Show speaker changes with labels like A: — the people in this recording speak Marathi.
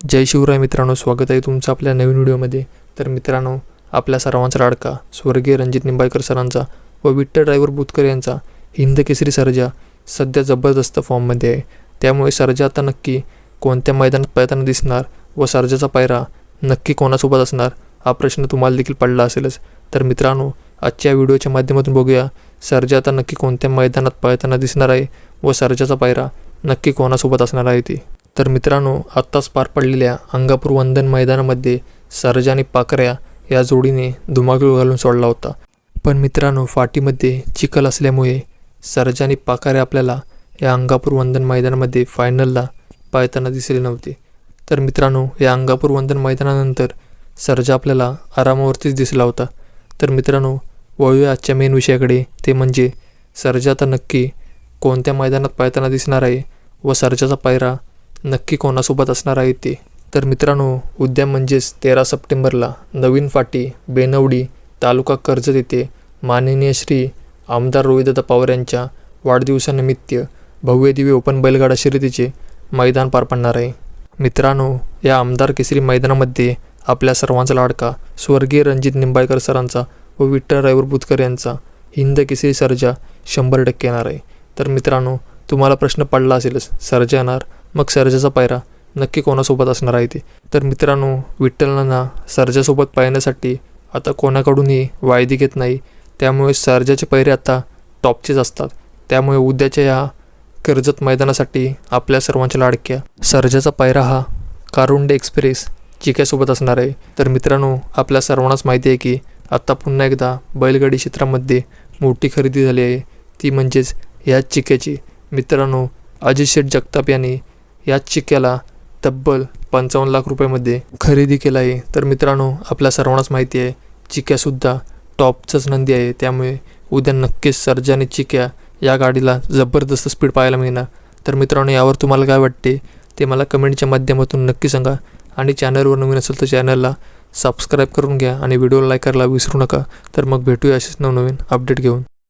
A: जय शिवराय मित्रांनो स्वागत आहे तुमचं आपल्या नवीन व्हिडिओमध्ये. तर मित्रांनो आपल्या सर्वांचा लाडका स्वर्गीय रणजित निंबाळकर सरांचा व विठ्ठल ड्रायव्हर बुतकर यांचा हिंद केसरी सर्जा सध्या जबरदस्त फॉर्ममध्ये आहे. त्यामुळे सर्जा आता नक्की कोणत्या मैदानात पळताना दिसणार व सर्जाचा पायरा नक्की कोणासोबत असणार हा प्रश्न तुम्हाला देखील पडला असेलच. तर मित्रांनो आजच्या व्हिडिओच्या माध्यमातून बघूया सर्जा आता नक्की कोणत्या मैदानात पळताना दिसणार आहे व सर्जाचा पायरा नक्की कोणासोबत असणार आहे ते. तर मित्रांनो आत्ताच पार पडलेल्या अंगापूर वंदन मैदानामध्ये सर्जा आणि पाकऱ्या या जोडीने धुमाकूळ घालून सोडला होता. पण मित्रांनो फाटीमध्ये चिखल असल्यामुळे सर्जा आणि पाकऱ्या आपल्याला या अंगापूर वंदन मैदानामध्ये फायनलला पाळताना दिसले नव्हते. तर मित्रांनो या अंगापूर वंदन मैदानानंतर सर्जा आपल्याला आरामावरतीच दिसला होता. तर मित्रांनो वळूया आजच्या मेन विषयाकडे. ते म्हणजे सरजा आता नक्की कोणत्या मैदानात पाळताना दिसणार आहे व सर्जाचा पायरा नक्की कोणासोबत असणार आहे ते? तर मित्रांनो उद्या म्हणजेच तेरा सप्टेंबरला नवीन फाटी बेनवडी तालुका कर्जत येथे माननीय श्री आमदार रोहिदादा पवार यांच्या वाढदिवसानिमित्त भव्य दिव्य ओपन बैलगाडा शर्यतीचे मैदान पार पडणार आहे. मित्रांनो या आमदार केसरी मैदानामध्ये आपल्या सर्वांचा लाडका स्वर्गीय रणजित निंबाळकर सरांचा व विठ्ठल रायवर बुतकर यांचा हिंद केसरी सर्जा शंभर टक्के येणार आहे. तर मित्रांनो तुम्हाला प्रश्न पडला असेलच सर्जा येणार? मग सर्जाचा पायरा नक्की कोणासोबत असणार आहे ते? तर मित्रांनो विठ्ठलांना सर्जासोबत पाहण्यासाठी आता कोणाकडूनही वायदी घेत नाही. त्यामुळे सर्जाचे पैरे आता टॉपचेच असतात. त्यामुळे उद्याच्या या कर्जत मैदानासाठी आपल्या सर्वांच्या लाडक्या सर्जाचा पायरा हा कारुंडे एक्सप्रेस चिक्यासोबत असणार आहे. तर मित्रांनो आपल्या सर्वांनाच माहिती आहे की आत्ता पुन्हा एकदा बैलगाडी क्षेत्रामध्ये मोठी खरेदी झाली आहे. ती म्हणजेच ह्याच चिक्याची मित्रांनो अजित शेठ जगताप यांनी याच चिक्याला तब्बल पंचावन्न लाख रुपयामध्ये खरेदी केला आहे तर मित्रांनो आपल्या सर्वांनाच माहिती आहे चिक्यासुद्धा टॉपचंच नंदी आहे. त्यामुळे उद्या नक्कीच सर्जाने आणि चिक्या या गाडीला जबरदस्त स्पीड पाहायला मिळणार. तर मित्रांनो यावर तुम्हाला काय वाटते ते मला कमेंटच्या माध्यमातून नक्की सांगा. आणि चॅनलवर नवीन असेल तर चॅनलला सबस्क्राईब करून घ्या आणि व्हिडिओला लाईक करायला विसरू नका. तर मग भेटूया असेच नवनवीन अपडेट घेऊन.